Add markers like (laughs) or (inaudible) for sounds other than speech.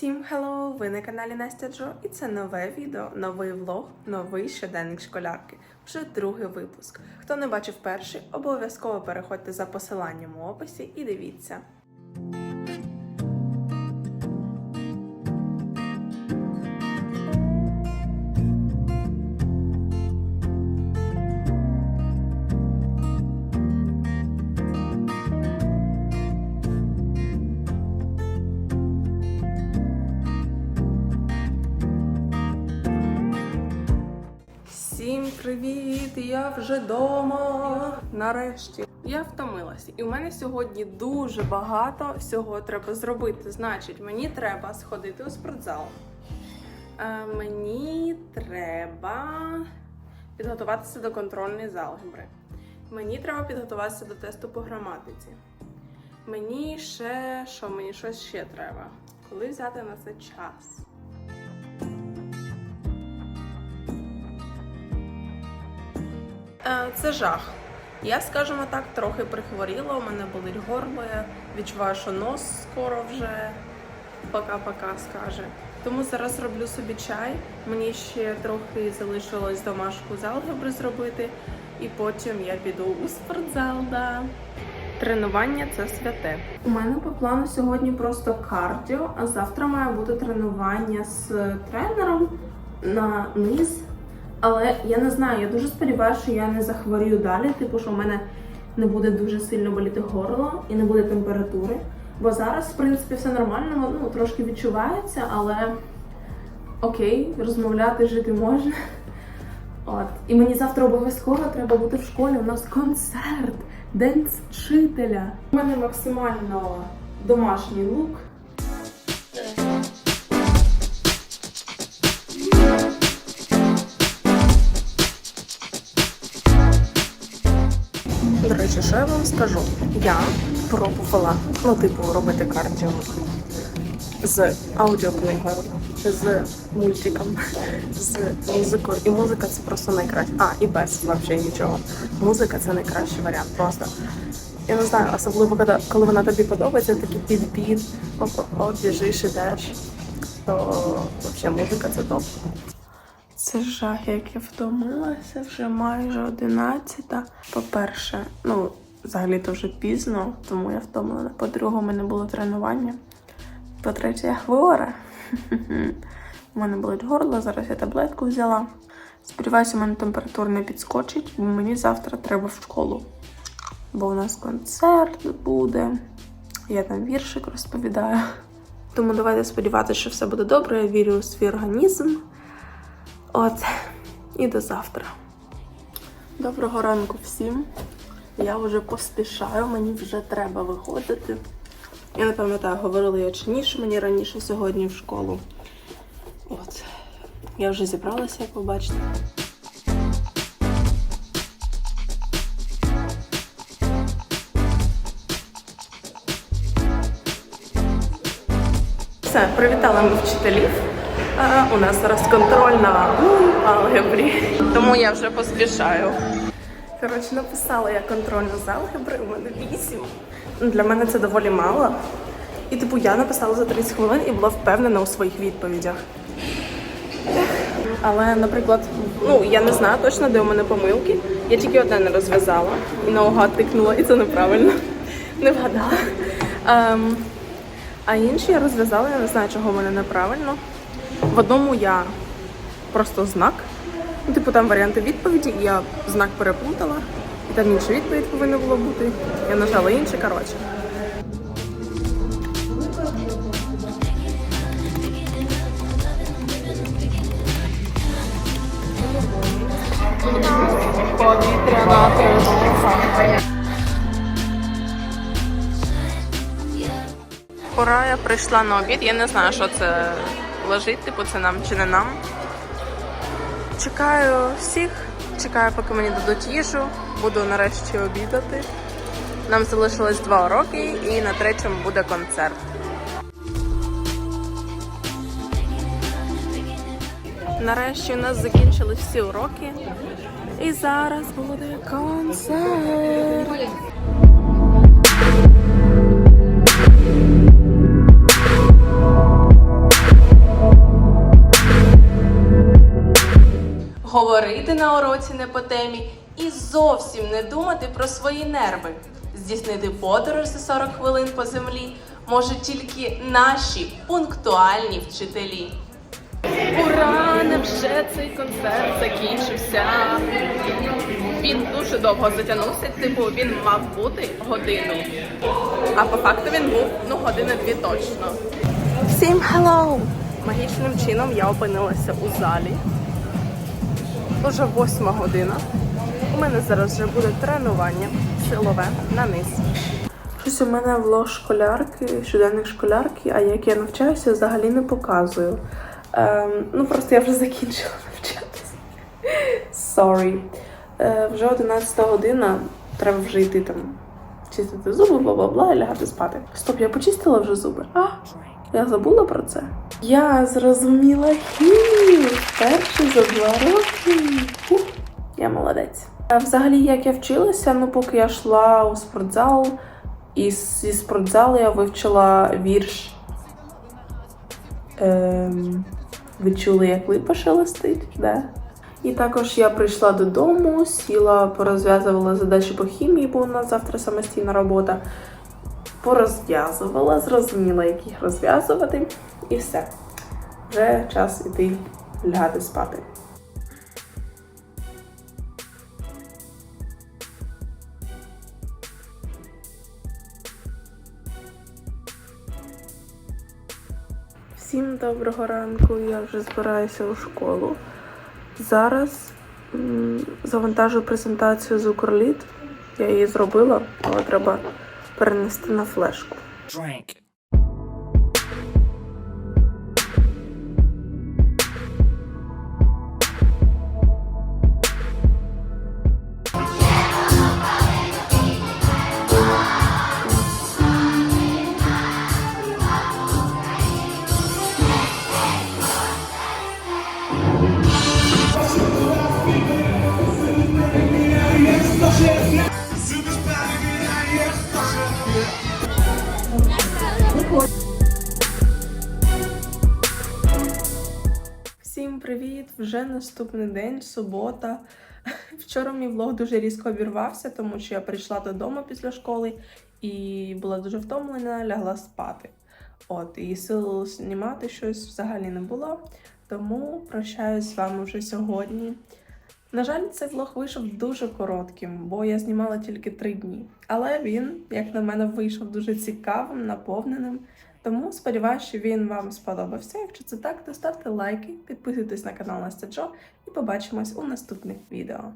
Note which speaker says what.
Speaker 1: Всім хело! Ви на каналі Настя Джо, і це нове відео, новий влог, новий щоденник школярки. Вже другий випуск. Хто не бачив перший, обов'язково переходьте за посиланням у описі і дивіться. Привіт! Я вже вдома. Нарешті я втомилася, і в мене сьогодні дуже багато всього треба зробити. Значить, мені треба сходити у спортзал. Е, мені треба підготуватися до контрольної з алгебри. Мені треба підготуватися до тесту по граматиці. Мені ще що мені щось ще треба. Коли взяти на це час? Це жах. Я, скажімо так, трохи прихворіла, у мене болить горло, я відчуваю, що нос скоро вже пока-пока скаже. Тому зараз роблю собі чай. Мені ще трохи залишилось домашку з алгебри зробити, і потім я піду у спортзал. Да. Тренування це святе. У мене по плану сьогодні просто кардіо, а завтра має бути тренування з тренером на низ. Але я не знаю, я дуже сподіваюся, що я не захворію далі, типу, що в мене не буде дуже сильно боліти горло і не буде температури. Бо зараз, в принципі, все нормально, ну трошки відчувається, але окей, розмовляти, жити можна. От. І мені завтра обов'язково треба бути в школі. У нас концерт, день вчителя. У мене максимально домашній лук. Речі, що я вам скажу? Я пробувала, ну, типу, робити кардіо з аудіокнигою, з мультиком, з музикою. І музика це просто найкраще. А, і без взагалі нічого. Музика це найкращий варіант. Просто. Я не знаю, особливо коли, вона тобі подобається, такий підбір, оп-оп, біжиш, ідеш, то взагалі музика це топ. Це жах, як я втомилася вже майже одинадцята. По-перше, ну, взагалі то вже пізно, тому я втомлена. По-друге, у мене було тренування. По-третє, я хвора. (laughs) У мене болить горло, зараз я таблетку взяла. Сподіваюся, у мене температура не підскочить, бо мені завтра треба в школу. Бо у нас концерт буде. Я там віршик розповідаю. Тому давайте сподіватися, що все буде добре. Я вірю у свій організм. От, і до завтра. Доброго ранку всім. Я вже поспішаю, мені вже треба виходити. Я не пам'ятаю, говорила я чи ні, що мені раніше сьогодні в школу. От. Я вже зібралася, як ви бачите. Все, привітала ми вчителів. У нас зараз контрольна у алгебрі, тому я вже поспішаю. Коротше, написала я контрольну з алгебри, у мене 8. Для мене це доволі мало. І типу я написала за 30 хвилин і була впевнена у своїх відповідях. Але, наприклад, ну я не знаю точно, де у мене помилки. Я тільки одне не розв'язала і наугад тикнула, і це неправильно. Не вгадала. Ем, а інші я розв'язала, я не знаю, чого в мене неправильно. В одному я просто знак. Ну, типу, там варіанти відповіді, і я знак переплутала, і там інша відповідь повинна була бути. Я нажала інше, коротше. Повітряна. Пора я прийшла на обід. Я не знаю, що це це нам чи не нам. Чекаю всіх, чекаю, поки мені дадуть їжу. Буду нарешті обідати. Нам залишилось два уроки, і на третьому буде концерт. Нарешті у нас закінчили всі уроки. І зараз буде концерт.
Speaker 2: Уроці не по темі і зовсім не думати про свої нерви. Здійснити подорож за 40 хвилин по землі можуть тільки наші пунктуальні вчителі.
Speaker 1: Ура! Невже цей концерт закінчився? Він дуже довго затягнувся, типу він мав бути годину. А по факту він був ну години-дві точно. Всім hello! Магічним чином я опинилася у залі. Уже восьма година. У мене зараз вже буде тренування силове на низ. Щось у мене влог школярки, щоденник школярки, а як я навчаюся, взагалі не показую. Ем, ну просто я вже закінчила (laughs) навчатися. Sorry. Е, вже 11 година, треба вже йти там чистити зуби, бла-бла-бла, і лягати спати. Стоп, я почистила вже зуби. А, я забула про це. Я зрозуміла хімію вперше за два роки. Ух, я молодець. А взагалі, як я вчилася, ну поки я йшла у спортзал, і зі спортзалу я вивчила вірш. Ем, ви чули, як липа шелестить, да? І також я прийшла додому, сіла, порозв'язувала задачі по хімії, бо у нас завтра самостійна робота. Порозв'язувала, зрозуміла, як їх розв'язувати, і все. Вже час іти лягати спати. Всім доброго ранку, я вже збираюся у школу. Зараз завантажу презентацію з Укрліт. Я її зробила, але треба перенести на флешку.
Speaker 3: Drank.
Speaker 1: Привіт! Вже наступний день, субота. (laughs) Вчора мій влог дуже різко обірвався, тому що я прийшла додому після школи і була дуже втомлена, лягла спати. От, і сил знімати щось взагалі не було. Тому прощаюсь з вами вже сьогодні. На жаль, цей влог вийшов дуже коротким, бо я знімала тільки три дні. Але він, як на мене, вийшов дуже цікавим, наповненим. Тому сподіваюся, що він вам сподобався. Якщо це так, то ставте лайки, підписуйтесь на канал Настя Джо і побачимось у наступних відео.